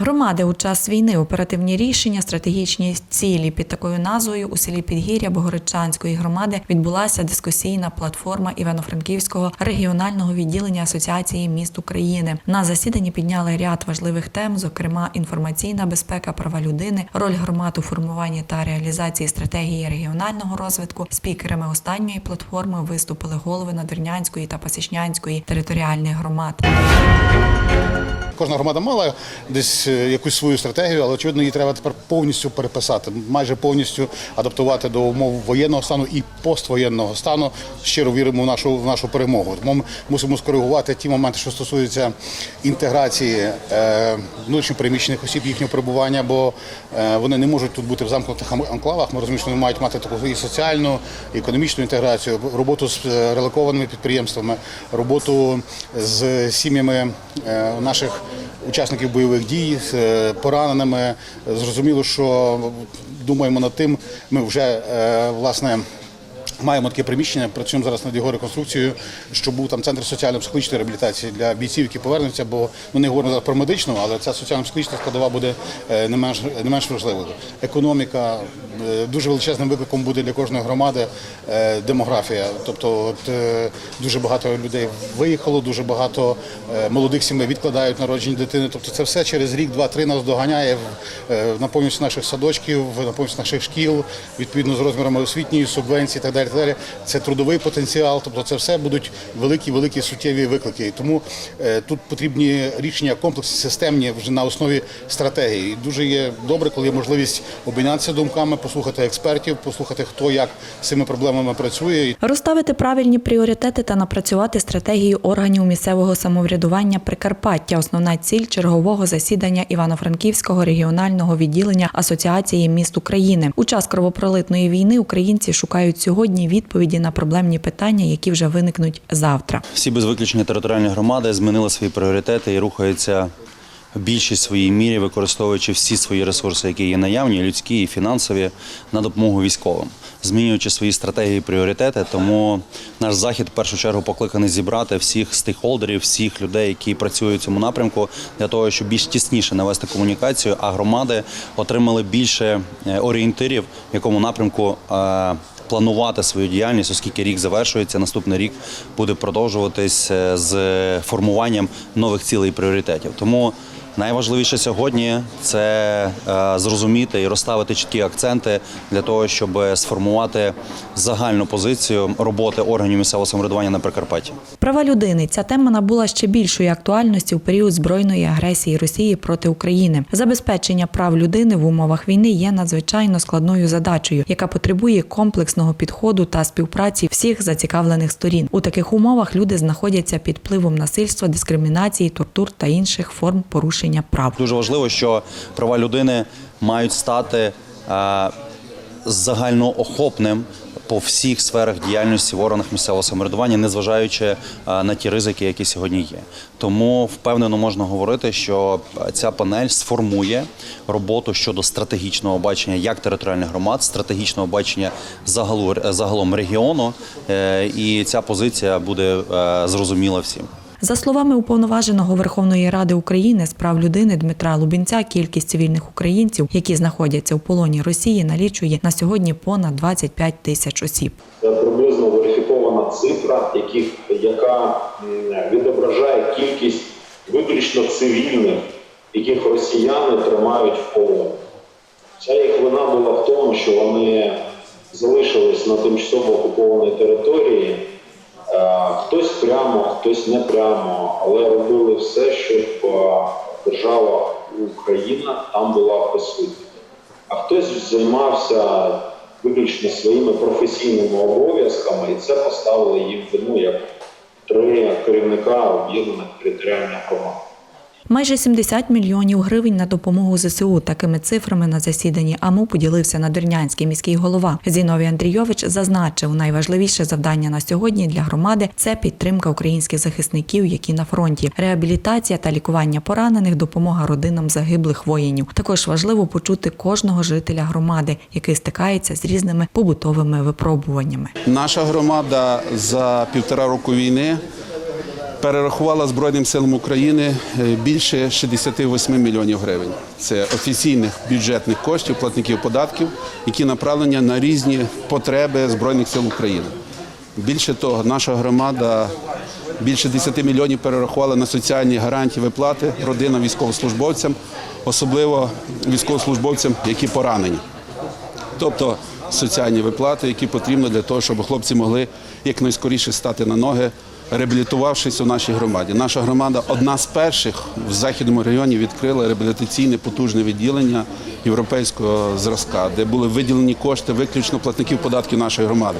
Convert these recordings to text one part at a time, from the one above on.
Громади у час війни, оперативні рішення, стратегічні цілі під такою назвою у селі Підгір'я Богородчанської громади відбулася дискусійна платформа Івано-Франківського регіонального відділення Асоціації міст України. На засіданні підняли ряд важливих тем, зокрема інформаційна безпека, права людини, роль громад у формуванні та реалізації стратегії регіонального розвитку. Спікерами останньої платформи виступили голови Надвірнянської та Пасічнянської територіальних громад. Кожна громада мала десь е, якусь свою стратегію, але очевидно її треба тепер повністю переписати, майже повністю адаптувати до умов воєнного стану і поствоєнного стану. Щиро віримо в нашу в нашу перемогу. Тому ми мусимо скоригувати ті моменти, що стосуються інтеграції е, внутрішньопереміщених осіб, їхнього перебування, бо е, вони не можуть тут бути в замкнутих ам- анклавах. Ми розуміємо, що вони мають мати таку і соціальну, і економічну інтеграцію, роботу з е, релокованими підприємствами, роботу з сім'ями е, наших учасників бойових дій, з е, пораненими. Зрозуміло, що думаємо над тим. Ми вже е, власне. Маємо таке приміщення, працюємо зараз над його реконструкцією, щоб був там центр соціально-психологічної реабілітації для бійців, які повернуться, бо ну не говоримо зараз про медичну, але ця соціально-психологічна складова буде е, не менш не менш важливою. Економіка е, дуже величезним викликом буде для кожної громади е, демографія. Тобто, от дуже багато людей виїхало, дуже багато молодих сімей відкладають народження дитини. Тобто, це все через рік, два-три нас доганяє в на повністю наших садочків, на повністю наших шкіл, відповідно з розмірами освітньої субвенції, і так далі. Так. Це трудовий потенціал. Тобто, це все будуть великі, великі суттєві виклики. Тому е, тут потрібні рішення комплексні, системні вже на основі стратегії. І дуже є добре, коли є можливість обмінятися думками, послухати експертів, послухати хто як з цими проблемами працює. Розставити правильні пріоритети та напрацювати стратегію органів місцевого самоврядування Прикарпаття. Основна ціль чергового засідання Івано-Франківського регіонального відділення Асоціації міст України. У час кровопролитної війни українці шукають сьогодні відповіді на проблемні питання, які вже виникнуть завтра. Всі без виключення територіальні громади змінили свої пріоритети і рухаються в більшій своїй мірі, використовуючи всі свої ресурси, які є наявні, людські і фінансові, на допомогу військовим, змінюючи свої стратегії і пріоритети. Тому наш захід в першу чергу покликаний зібрати всіх стейкхолдерів, всіх людей, які працюють в цьому напрямку, для того, щоб більш тісніше навести комунікацію, а громади отримали більше е, орієнтирів, в якому напрямку. Планувати свою діяльність, оскільки рік завершується, наступний рік буде продовжуватись е, з формуванням нових цілей і пріоритетів. Тому найважливіше сьогодні це е, зрозуміти і розставити чіткі акценти для того, щоб сформувати загальну позицію роботи органів місцевого самоврядування на Прикарпатті. Права людини ця тема набула ще більшої актуальності у період збройної агресії Росії проти України. Забезпечення прав людини в умовах війни є надзвичайно складною задачею, яка потребує комплексного підходу та співпраці всіх зацікавлених сторін. У таких умовах люди знаходяться під впливом насильства, дискримінації, тортур та інших форм порушення прав. Дуже важливо, що права людини мають стати е, загальноохопним по всіх сферах діяльності в органах місцевого самоврядування, незважаючи е, на ті ризики, які сьогодні є. Тому впевнено можна говорити, що ця панель сформує роботу щодо стратегічного бачення як територіальних громад, стратегічного бачення загалу, загалом регіону, е, і ця позиція буде е, зрозуміла всім. За словами уповноваженого Верховної Ради України з прав людини Дмитра Лубінця, кількість цивільних українців, які знаходяться у полоні Росії, налічує на сьогодні понад 25 тисяч осіб. Це приблизно верифікована цифра, яка відображає кількість виключно цивільних, яких росіяни тримають в полоні. Ця їх вина була в тому, що вони залишились на тимчасово окупованій території. Хтось не прямо, але робили все, щоб е, держава Україна там була присутня. А хтось займався виключно своїми професійними обов'язками, і це поставило їм вину як три керівника об'єднаних територіальних громад. Майже 70 мільйонів гривень на допомогу ЗСУ. Такими цифрами на засіданні АМУ поділився надвірнянський міський голова. Зіновій Андрійович зазначив, найважливіше завдання на сьогодні для громади це підтримка українських захисників, які на фронті, реабілітація та лікування поранених, допомога родинам загиблих воїнів. Також важливо почути кожного жителя громади, який стикається з різними побутовими випробуваннями. Наша громада за півтора року війни перерахувала Збройним силам України е, більше 68 мільйонів гривень. Це офіційних бюджетних коштів, платників податків, які направлені на різні потреби Збройних сил України. Більше того, наша громада більше 10 мільйонів перерахувала на соціальні гарантії виплати родинам військовослужбовцям, особливо військовослужбовцям, які поранені. Тобто соціальні виплати, які потрібні для того, щоб хлопці могли якнайскоріше стати на ноги, реабілітувавшись у нашій громаді. Наша громада одна з перших в західному районі відкрила реабілітаційне потужне відділення європейського зразка, де були виділені кошти виключно платників податків нашої громади.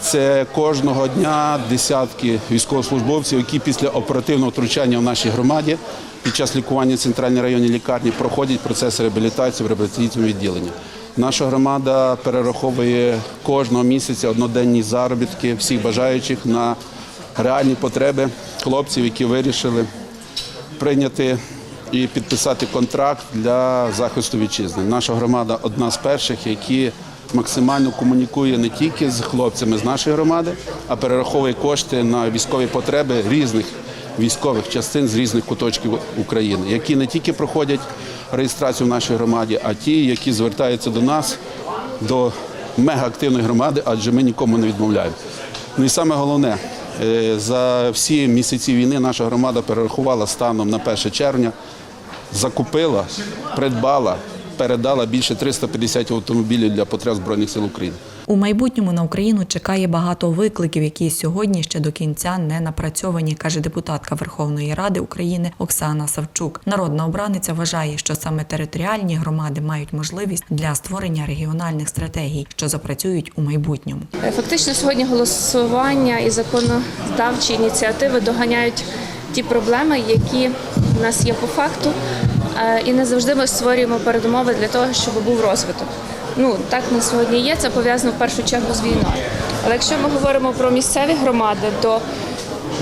Це кожного дня десятки військовослужбовців, які після оперативного втручання в нашій громаді під час лікування в центральній районній лікарні проходять процес реабілітації в реабілітаційному відділенні. Наша громада перераховує кожного місяця одноденні заробітки всіх бажаючих на реальні потреби хлопців, які вирішили прийняти і підписати контракт для захисту вітчизни. Наша громада одна з перших, які максимально комунікує не тільки з хлопцями з нашої громади, а перераховує кошти на військові потреби різних військових частин з різних куточків України, які не тільки проходять реєстрацію в нашій громаді, а ті, які звертаються до нас, до мегаактивної громади, адже ми нікому не відмовляємо. Ну і саме головне, за всі місяці війни наша громада перерахувала станом на 1 червня, закупила, придбала, передала більше 350 автомобілів для потреб Збройних сил України. У майбутньому на Україну чекає багато викликів, які сьогодні ще до кінця не напрацьовані, каже депутатка Верховної Ради України Оксана Савчук. Народна обраниця вважає, що саме територіальні громади мають можливість для створення регіональних стратегій, що запрацюють у майбутньому. Фактично сьогодні голосування і законодавчі ініціативи доганяють ті проблеми, які в нас є по факту, Е, і не завжди ми створюємо передумови для того, щоб був розвиток. Ну так на сьогодні є. Це пов'язано в першу чергу з війною. Але якщо ми говоримо про місцеві громади, то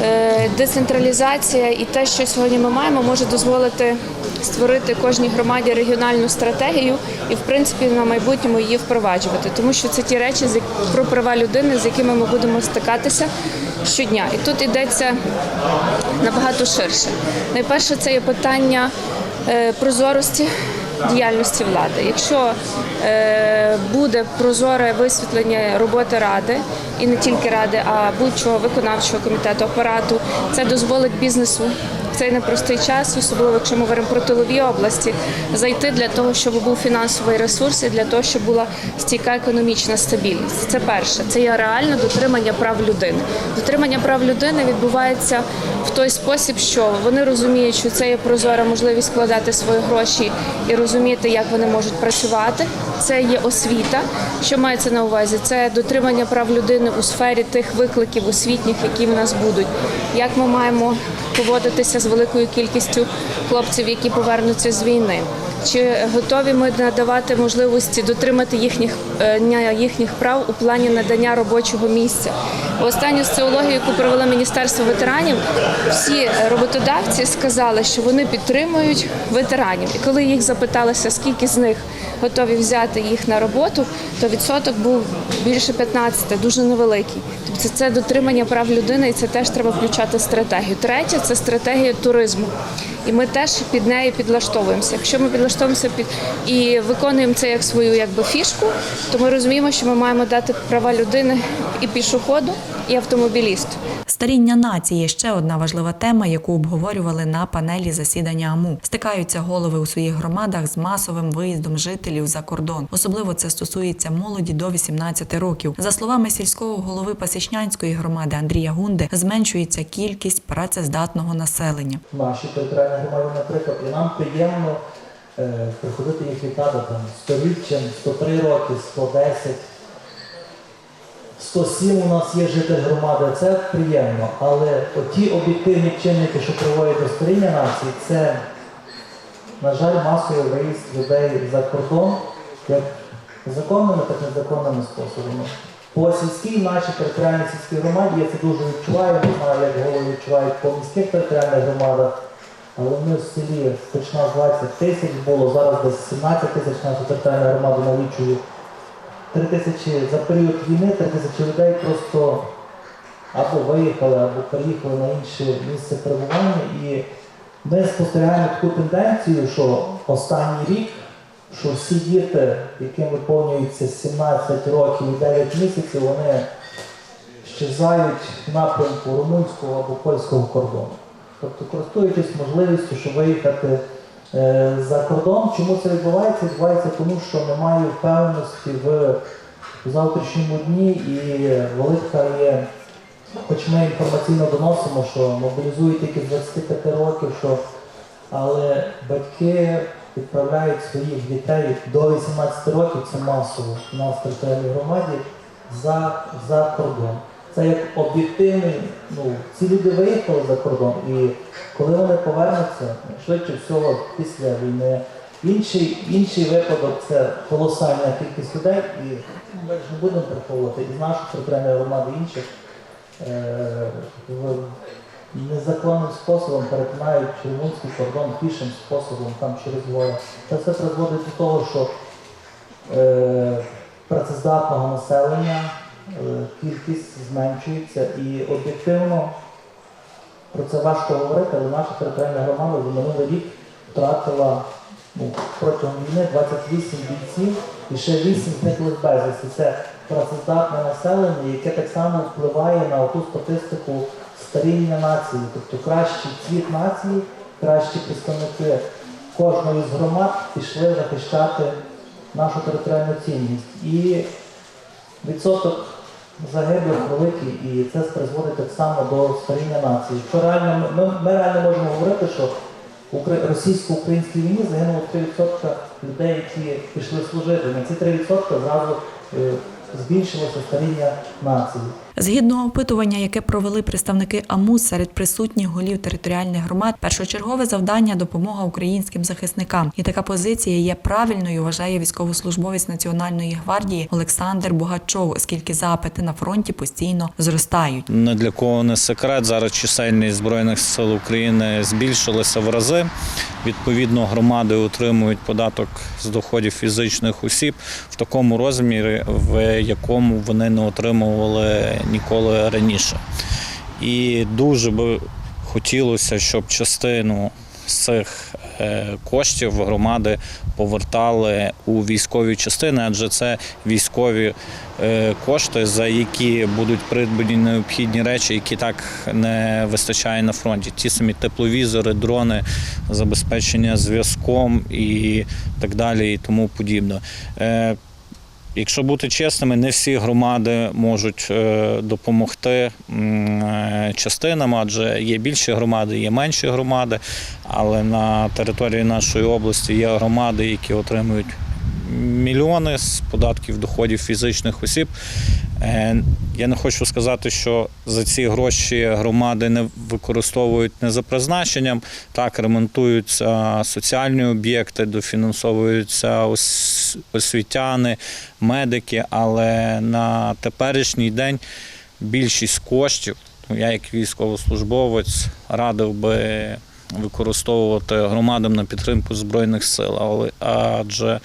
е, децентралізація і те, що сьогодні ми маємо, може дозволити створити кожній громаді регіональну стратегію і, в принципі, на майбутньому її впроваджувати, тому що це ті речі про права людини, з якими ми будемо стикатися щодня. І тут йдеться набагато ширше. Найперше, це є питання е, прозорості діяльності влади. Якщо е, буде прозоре висвітлення роботи ради, і не тільки ради, а будь-чого виконавчого комітету апарату, це дозволить бізнесу цей непростий час, особливо якщо ми говоримо про тилові області, зайти для того, щоб був фінансовий ресурс і для того, щоб була стійка економічна стабільність. Це перше, це є реальне дотримання прав людини. Дотримання прав людини відбувається в той спосіб, що вони розуміють, що це є прозора можливість вкладати свої гроші і розуміти, як вони можуть працювати. Це є освіта. Що мається на увазі? Це дотримання прав людини у сфері тих викликів освітніх, які в нас будуть. Як ми маємо поводитися з великою кількістю хлопців, які повернуться з війни? Чи готові ми надавати можливості дотримати їхніх е, їхніх прав у плані надання робочого місця? Останню соціологію, яку провело Міністерство ветеранів, всі роботодавці сказали, що вони підтримують ветеранів. І коли їх запиталися, скільки з них готові взяти їх на роботу, то відсоток був більше 15, дуже невеликий. Тобто це дотримання прав людини, і це теж треба включати в стратегію. Третє це стратегія туризму. І ми теж під неї підлаштовуємося. Якщо ми підлаштовуємося під і виконуємо це як свою якби фішку, то ми розуміємо, що ми маємо дати права людини і пішоходу, і автомобілісту. Старіння нації ще одна важлива тема, яку обговорювали на панелі засідання АМУ. Стикаються голови у своїх громадах з масовим виїздом жителів за кордон. Особливо це стосується молоді до 18 років. За словами сільського голови Пасічнянської громади Андрія Гунди, зменшується кількість працездатного населення. наші територіальні громади, наприклад, і нам приємно е, приходити їх вітати там 100 річчям, 103 роки, 110. 107 у нас є житель громади, це приємно, але ті об'єктивні чинники, що приводять до старіння нації, це, на жаль, масовий виїзд людей за кордон, як законними, так і незаконними способами. По сільській нашій територіальній сільській громаді я це дуже відчуваю, не як голови відчувають по міських територіальних громадах. Але ми в селі починав 20 тисяч було, зараз десь 17 тисяч наша територіальна громада налічує. 3 тисячі за період війни, 3 тисячі людей просто або виїхали, або переїхали на інше місце перебування. І ми спостерігаємо таку тенденцію, що останній рік, що всі діти, яким виповнюється 17 років і 9 місяців, вони щезають в напрямку румунського або польського кордону. Тобто, користуючись можливістю, щоб виїхати за кордон, чому це відбувається? Відбувається тому, що немає впевненості в завтрашньому дні і велика є, хоч ми інформаційно доносимо, що мобілізують тільки з 25 років, що, але батьки відправляють своїх дітей до 18 років, це масово в територіальній громаді, за, за кордон. Це як об'єктивний, ну, ці люди виїхали за кордон, і коли вони повернуться, швидше всього після війни. Інший, інший випадок це колосальна кількість людей, і ми ж не будемо приховувати із нашої територіальної громади інших е, в- незаконним способом перетинають румунський кордон пішим способом там через гори. Це все призводить до того, що е, працездатного населення кількість зменшується і об'єктивно про це важко говорити, але наша територіальна громада за минулий рік втратила ну, протягом війни 28 бійців і ще 8 зниклих безвісти. Це працездатне населення, яке так само впливає на ту статистику старіння нації, тобто кращий цвіт нації, кращі представники кожної з громад пішли захищати нашу територіальну цінність. І відсоток загиблих великий, і це призводить так само до старіння нації. Що реально ми, ми реально можемо говорити, що в російсько-українській війні загинуло 3% людей, які пішли служити. На ці 3% зразу е, збільшилося старіння нації. Згідно опитування, яке провели представники АМУ серед присутніх голів територіальних громад, першочергове завдання допомога українським захисникам. І така позиція є правильною, вважає військовослужбовець Національної гвардії Олександр Бугачов, оскільки запити на фронті постійно зростають. Не для кого не секрет. Зараз чисельність збройних сил України збільшилася в рази. Відповідно, громади отримують податок з доходів фізичних осіб в такому розмірі, в якому вони не отримували ніколи раніше. І дуже би хотілося, щоб частину цих е, коштів громади повертали у військові частини, адже це військові е, кошти, за які будуть придбані необхідні речі, які так не вистачає на фронті. Ті самі тепловізори, дрони, забезпечення зв'язком і так далі, і тому подібне. Якщо бути чесними, не всі громади можуть е, допомогти е, частинам, адже є більші громади, є менші громади. Але на території нашої області є громади, які отримують мільйони з податків доходів фізичних осіб. Е, Я не хочу сказати, що за ці гроші громади не використовують не за призначенням. Так, ремонтуються соціальні об'єкти, дофінансовуються освітяни, медики, але на теперішній день більшість коштів, ну, я як військовослужбовець радив би використовувати громадам на підтримку Збройних сил. Але адже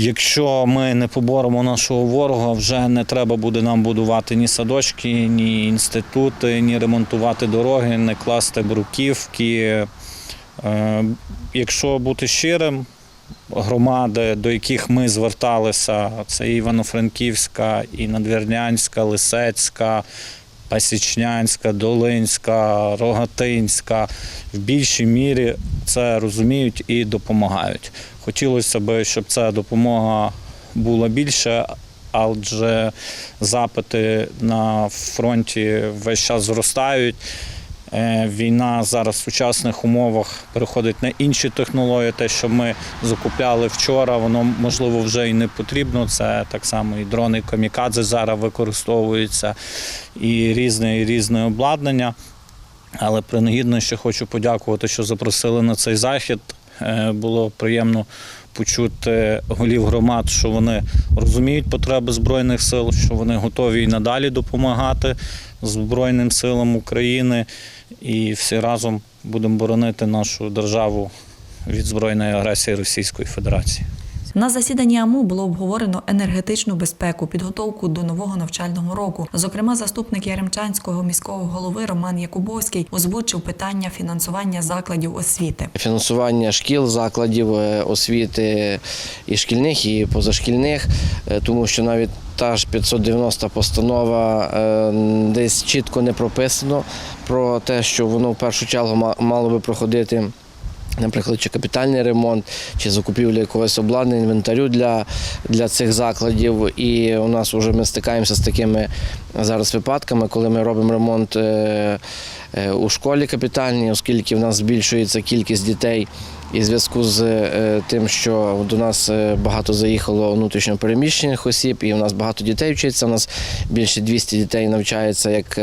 Якщо ми не поборемо нашого ворога, вже не треба буде нам будувати ні садочки, ні інститути, ні ремонтувати дороги, не класти бруківки. Е, Якщо бути щирим, громади, до яких ми зверталися, це Івано-Франківська, і Надвірнянська, Лисецька, Пасічнянська, Долинська, Рогатинська, в більшій мірі це розуміють і допомагають. Хотілося б, щоб ця допомога була більше, адже запити на фронті весь час зростають. Е, Війна зараз в сучасних умовах переходить на інші технології. Те, що ми закупляли вчора, воно можливо вже і не потрібно. Це так само і дрони і камікадзе зараз використовуються, і різне, і різне обладнання. Але принагідно ще хочу подякувати, що запросили на цей захід. Е, Було приємно почути голів громад, що вони розуміють потреби Збройних сил, що вони готові і надалі допомагати Збройним силам України. І всі разом будемо боронити нашу державу від збройної агресії Російської Федерації. На засіданні АМУ було обговорено енергетичну безпеку, підготовку до нового навчального року. Зокрема, заступник Яремчанського міського голови Роман Якубовський озвучив питання фінансування закладів освіти. фінансування шкіл, закладів е, освіти і шкільних, і позашкільних, е, тому що навіть та ж 590 постанова е, десь чітко не прописано про те, що воно в першу чергу ма- мало би проходити. Наприклад, чи капітальний ремонт, чи закупівля якогось обладнання, інвентарю для, для цих закладів. І у нас вже ми стикаємося з такими зараз випадками, коли ми робимо ремонт е, е, у школі капітальній, оскільки в нас збільшується кількість дітей. І в зв'язку з е, тим, що до нас багато заїхало внутрішньопереміщених осіб, і у нас багато дітей вчиться. У нас більше 200 дітей навчається як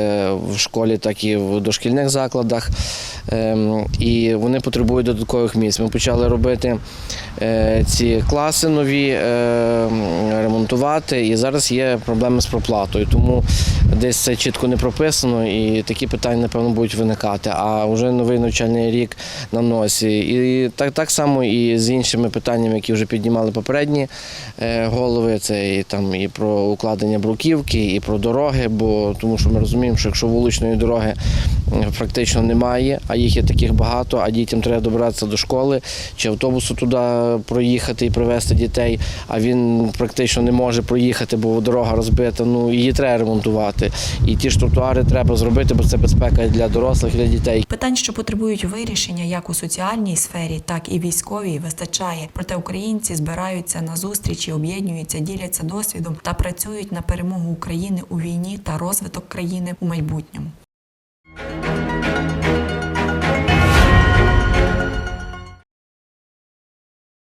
в школі, так і в дошкільних закладах. Ем, І вони потребують додаткових місць. Ми почали робити е, ці класи нові, е, ремонтувати, і зараз є проблеми з проплатою. Тому десь це чітко не прописано, і такі питання, напевно, будуть виникати. А вже новий навчальний рік на носі. І так, так само і з іншими питаннями, які вже піднімали попередні е, голови. Це і там і про укладення бруківки, і про дороги. Бо тому що ми розуміємо, що якщо вуличної дороги практично немає, а їх є таких багато, а дітям треба добратися до школи чи автобусу туди проїхати і привезти дітей, а він практично не може проїхати, бо дорога розбита. Ну її треба ремонтувати. І ті ж тротуари треба зробити, бо це безпека для дорослих, для дітей. Питань, що потребують вирішення як у соціальній сфері, так і військовій, вистачає. Проте українці збираються на зустрічі, об'єднуються, діляться досвідом та працюють на перемогу України у війні та розвиток країни у майбутньому.